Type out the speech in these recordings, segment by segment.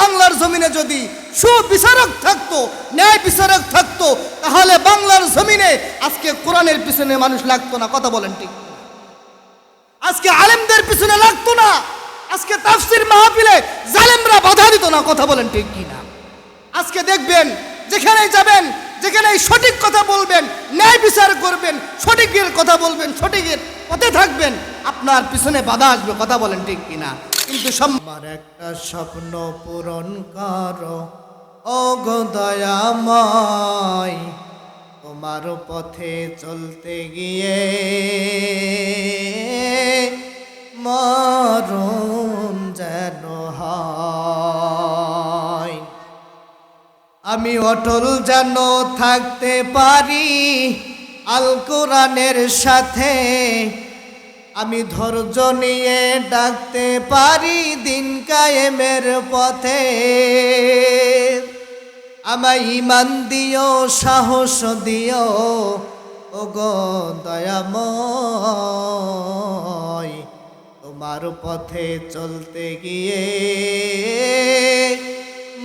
বাংলার জমিনে যদি সুবিচারক থাকতো, ন্যায় বিচারক থাকতো, তাহলে বাংলার জমিনে আজকে কোরআনের পিছনে মানুষ লাগতো না। কথা বলেন ঠিক। আজকে আলেমদের পিছনে লাগতো না। আজকে তাফসির মাহফিলে জালেমরা বাধা দিত না। কথা বলেন ঠিক কি না আজকে দেখবেন, যেখানেই যাবেন, যেখানেই সঠিক কথা বলবেন, ন্যায় বিচার করবেন, সঠিকের কথা বলবেন, সঠিকের পথে থাকবেন, আপনার পিছনে বাধা আসবে। কথা বলেন ঠিক কিনা। কিন্তু আমার একটা স্বপ্ন পূরণ করো। ও গো দয়াময়, তোমার পথে চলতে গিয়ে মরণ যেন হয়। আমি অটল যেন থাকতে পারি আল কোরআনের সাথে। আমি ধৈর্য নিয়ে ডাকতে পারি দিন কায়েমের পথে। আমায় ইমান দিও, সাহস দিও ও গো দয়াময়, তোমার পথে চলতে গিয়ে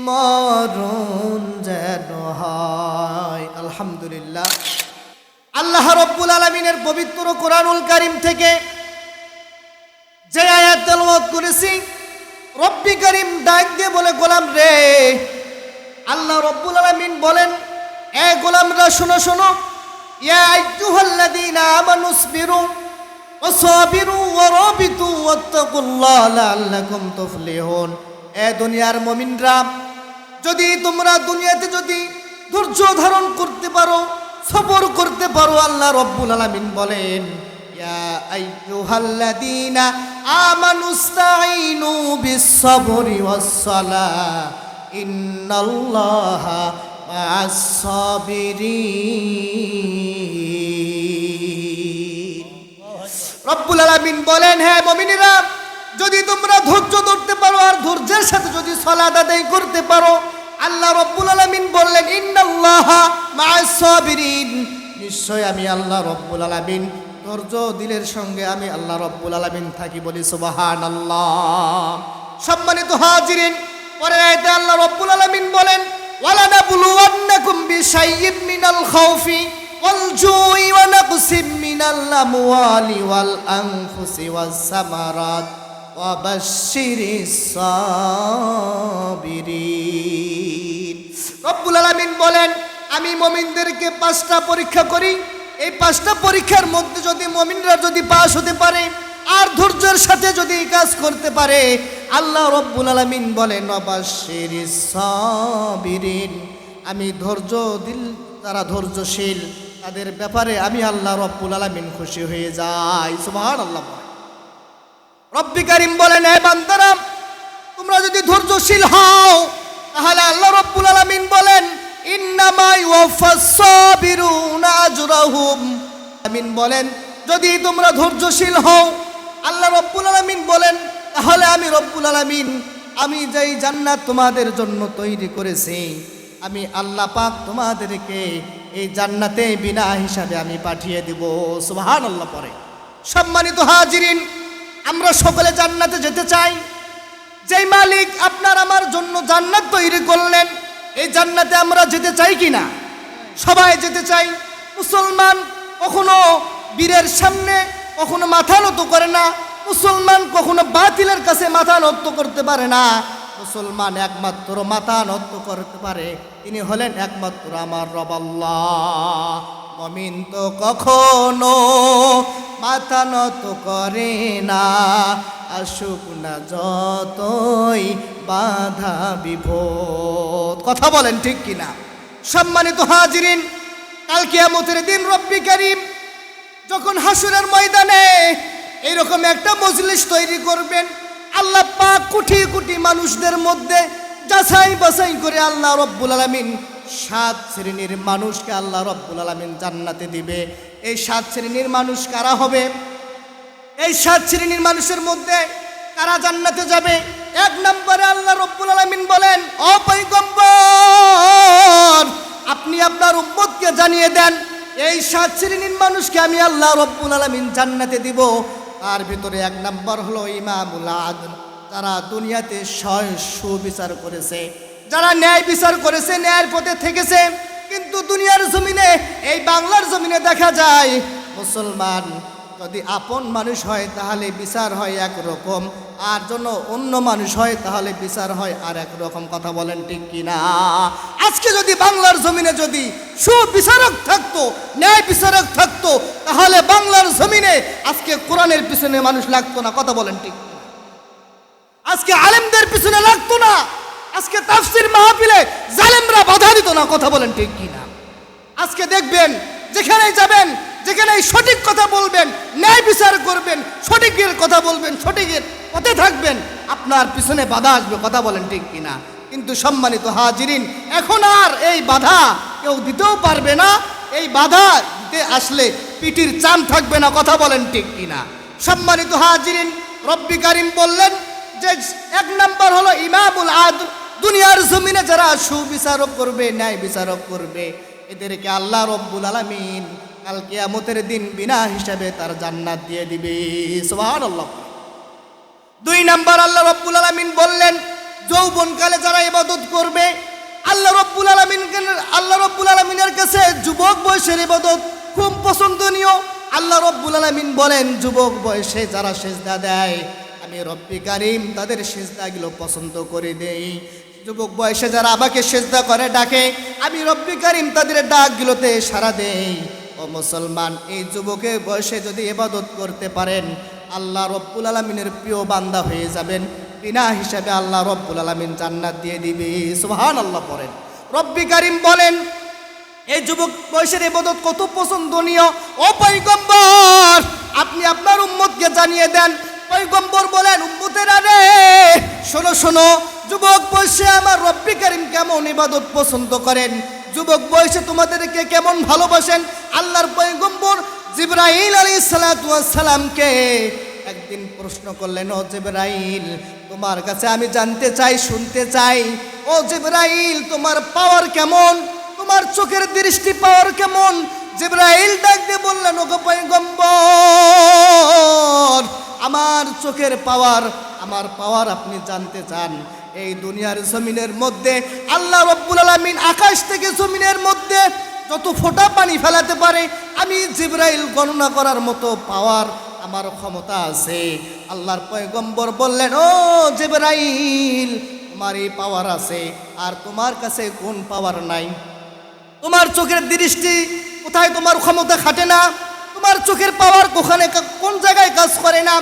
মরণ যেন হয়। আলহামদুলিল্লাহ। আল্লাহ রব্বুল আলমিনের পবিত্র কোরআনুল কারিম থেকে যে আয়াত তেলাওয়াত করেছি, রব্বি করিম ডাক দিয়ে বলে, গোলাম রে, আল্লাহ রব্বুল আলামিন বলেন, এ গোলামরা, শোনো শোনো তুফলিহুন। এ দুনিয়ার যদি তোমরা দুনিয়াতে যদি ধৈর্য ধারণ করতে পারো, সবর করতে পারো, আল্লাহ রব্বুল আলামিন বলেন। ইয়া আইয়ুহাল্লাযীনা আমানুস্তাঈনু বিস-সাবরি ওয়াস-সালাহ ইন্নাল্লাহা মা'আস-সাবিরিন রব্বুল আলামিন বলেন হ্যাঁ মুমিনেরা, যদি তোমরা ধৈর্য ধরতে পারো আর ধৈর্যের সাথে যদি সলাত আদায় করতে পারো, আল্লাহ রব্বুল আলামিন বললেন, ইন্নাল্লাহা মা'আস-সাবিরিন নিশ্চয় আমি আল্লাহ রব্বুল আলামিন ধৈর্য দিলের সঙ্গে আমি আল্লাহ রব্বুল আলামিন থাকি বলি সুবহানাল্লাহ। সম্মানিত হাজিরিন, পরে আয়াতে আল্লাহ রব্বুল আলামিন বলেন ওয়ালানাবলুওয়ান্নাকুম বিশাইয়্যিন মিনাল খাউফি ওয়াল জুই ওয়া নাকসিম মিনাল আমওয়ালি ওয়াল আনফুসি ওয়াস সামারাত ওয়া বাশশিরিস রব্বুল আলামিন বলেন, আমি মুমিনদেরকে পাঁচটা পরীক্ষা করি এই পাঁচটা পরীক্ষার মধ্যে যদি মমিনরা যদি পাশ হতে পারে, আর ধৈর্যের সাথে যদি কাজ করতে পারে, আল্লাহ রব্বুল আলামিন বলেন, অবাশির আমি ধৈর্য দিল তারা ধৈর্যশীল, তাদের ব্যাপারে আমি আল্লাহ রব্বুল আলামিন খুশি হয়ে যাই। সুবহানাল্লাহ আল্লাহ রব্বি কারিম বলেন হে বান্দারা, তোমরা যদি ধৈর্যশীল হও, তাহলে আল্লাহ রব্বুল আলামিন বলেন ইন্নামা ইউফাস সাবিরুনা আজরাহুম আমিন বলেন, যদি তোমরা ধৈর্যশীল হও, আল্লাহ রব্বুল আলামিন বলেন, তাহলে আমি রব্বুল আলামিন, আমি যেই জান্নাত তোমাদের জন্য তৈরি করেছি, আমি আল্লাহ পাক তোমাদেরকে এই জান্নাতে বিনা হিসাবে আমি পাঠিয়ে দিব। সুবহানাল্লাহ পরে। সম্মানিত হাজিরিন, আমরা সকলে জান্নাতে যেতে চাই। যেই মালিক আপনার আমার জন্য জান্নাত তৈরি করলেন এই জান্নাতে আমরা যেতে চাই কি না সবাই যেতে চাই। মুসলমান কখনো বীরের সামনে, কখনো মাথা নত করে না। মুসলমান কখনো বাতিলের কাছে মাথা নত করতে পারে না। মুসলমান একমাত্র মাথা নত করতে পারে। তিনি হলেন একমাত্র আমার রবাল্লাহ মমিন তো কখনো মাথা নত করে না, আসুক না যতই বাধা বিভোদ কথা বলেন ঠিক কিনা? সম্মানিত হাজিরিন, কাল কিয়ামতের দিন রব্বি করিম যখন হাসুরের ময়দানে এইরকম একটা মজলিস তৈরি করবেন, আল্লাহ পাক কোটি কোটি মানুষদের মধ্যে যাচাই বাছাই করে আল্লাহ রব্বুল আলামিন সাত শ্রেণির মানুষকে আল্লাহ রব্বুল আলামিন জান্নাতে দিবে। এই সাত শ্রেণির মানুষ কারা হবে? এই সাত শ্রেণির মানুষের মধ্যে কারা জান্নাতে যাবে? এক নম্বরে আল্লাহ রব্বুল আলামিন বলেন, ও পয়গম্বর, আপনি আপনার উম্মতকে জানিয়ে দেন, এই সাত শ্রেণির মানুষকে আমি আল্লাহ রব্বুল আলামিন জান্নাতে দিব। তার ভিতরে এক নম্বর হলো ইমামুল আদল, যারা দুনিয়াতে সয় সুবিচার করেছে, যারা ন্যায় বিচার করেছে, ন্যায়ের পথে থেকেছে। কিন্তু দুনিয়ার জমিনে, এই বাংলার জমিনে দেখা যায়, মুসলমান যদি আপন মানুষ হয়, তাহলে বিচার হয় একরকম, আর জন্য অন্য মানুষ হয়, তাহলে বিচার হয় আর এক রকম কথা বলেন ঠিক কিনা? আজকে যদি বাংলার জমিনে যদি সুবিচারক থাকতো, ন্যায় বিচারক থাকতো, তাহলে বাংলার জমিনে আজকে কোরআনের পিছনে মানুষ লাগতো না। কথা বলেন ঠিক আজকে আলেমদের পিছনে লাগতো না আজকে তাফসির মাহফিলে দিত না কথা বলেন ঠিক কিনা? আজকে দেখবেন, যেখানেই যাবেন, যেখানেই সঠিক কথা বলবেন, ন্যায় বিচার করবেন, সঠিকের কথা বলবেন, সঠিকের পথে থাকবেন, আপনার পিছনে বাধা আসবে, কথা বলেন ঠিক কিনা? কিন্তু সম্মানিত হাজিরিন, এখন আর এই বাধা কেউ দিতেও পারবে না। এই বাধা দিতে আসলে পিটির চাম থাকবে না, কথা বলেন ঠিক কিনা? সম্মানিত হাজিরিন, রব্বি কারিম বললেন যে এক নম্বর হলো ইমামুল আদ দুনিয়ার জমিনে যারা সুবিচারক করবে ন্যায় বিচারক করবে, এদেরকে আল্লাহ রব্বুল আলামিন কাল কিয়ামতের দিন বিনা হিসাবে তার জান্নাত দিয়ে দিবে। সুবহানাল্লাহ। দুই নাম্বার আল্লাহ রব্বুল আলামিন বললেন, যৌবনকালে যারা ইবাদত করবে, আল্লাহ রব্বুল আলামিন আল্লাহ রব্বুল আলামিনের কাছে যুবক বয়সের ইবাদত খুব পছন্দনীয়। আল্লাহ রব্বুল আলামিন বলেন, যুবক বয়সে যারা সেজদা দেয়, আমি রব্বি কারিম তাদের সেজদাগুলো পছন্দ করে দেই। যুবক বয়সে যারা আমাকে সেজদা করে, ডাকে, আমি রব্বি কারিম তাদের ডাকগুলোতে সারা দেই। ও মুসলমান, এই যুবকের বয়সে যদি ইবাদত করতে পারেন, আল্লাহ রব্বুল আলমিনের প্রিয় বান্দা হয়ে যাবেন। বিনা হিসাবে আল্লাহ রব্বুল আলমিন জান্নাত দিয়ে দিবে। সুহান আল্লাহ পড়েন। রব্বি কারিম বলেন, এই যুবক বয়সের ইবাদত কত পছন্দনীয়। ও পৈগম্বর আপনি আপনার উম্মতকে জানিয়ে দেন। পৈগম্বর বলেন, উম্মতের আরে শোনো শোনো যুবক বয়সে আমার রব্বি কারিম কেমন ইবাদত পছন্দ করেন? যুবক বয়সে তোমাদেরকে কেমন ভালোবাসেন? আল্লাহর পৈগম্বর জিব্রাহিল আলী সালামকে একদিন প্রশ্ন করলেন, ও জিব্রাইল, তোমার কাছে আমি জানতে চাই, শুনতে চাই। ও জিব্রাইল, তোমার পাওয়ার কেমন? তোমার চোখের দৃষ্টি পাওয়ার কেমন? জিব্রাইল ডাক দিয়ে বললেন, ওগো পয়গম্বর, আমার চোখের পাওয়ার, আমার পাওয়ার আপনি জানতে চান। এই দুনিয়ার জমিনের মধ্যে, আল্লাহ রব্বুল আলামিন আকাশ থেকে জমিনের মধ্যে যত ফোঁটা পানি ফেলাতে পারে, আমি জিব্রাইল গণনা করার মতো পাওয়ার আমার ক্ষমতা আছে। আল্লাহর পয়গম্বর বললেন, ও জিব্রাইল, তোমার এই পাওয়ার আছে, আর তোমার কাছে কোন পাওয়ার নাই? তোমার চোখের দৃষ্টি কোথায়? তোমার ক্ষমতা খাটে না। তোমার চোখের পাওয়ার কোখানে কোন জায়গায় কাজ করে না?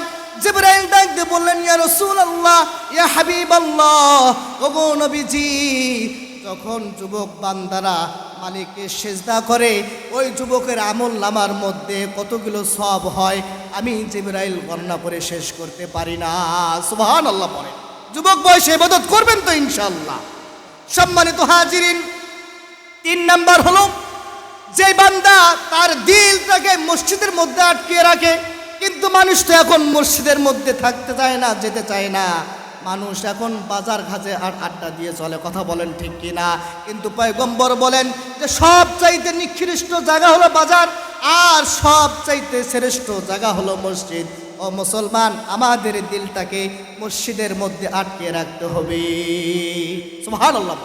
জিব্রাইল ডাক দিয়ে বললেন, ইয়া রাসূলুল্লাহ, ইয়া হাবিবাল্লাহ, ওগো নবীজি। যখন যুবক বান্দারা মালিককে সেজদা করে, ওই যুবকের আমল নামার মধ্যে কতগুলো সব হয়, আমি জিব্রাইল গণনা করে শেষ করতে পারি না। সুবহানাল্লাহ পড়ে যুবক বয়সে ইবাদত করবেন তো ইনশাআল্লাহ। সম্মানিত হাজিরিন, তিন নাম্বার হলো, যে বান্দা তার দিলটাকে মসজিদের মধ্যে আটকে রাখে কিন্তু মানুষ তো এখন মসজিদের মধ্যে থাকতে চায় না, যেতে চায় না। মানুষ এখন বাজার ঘাটে আর আড্ডা দিয়ে চলে, কথা বলেন ঠিক কি না কিন্তু পয়গম্বর বলেন যে সব চাইতে নিকৃষ্ট জায়গা হলো বাজার, আর সব চাইতে শ্রেষ্ঠ জায়গা হলো মসজিদ। ও মুসলমান, আমাদের দিলটাকে মসজিদের মধ্যে আটকে রাখতে হবে। সুবহানাল্লাহ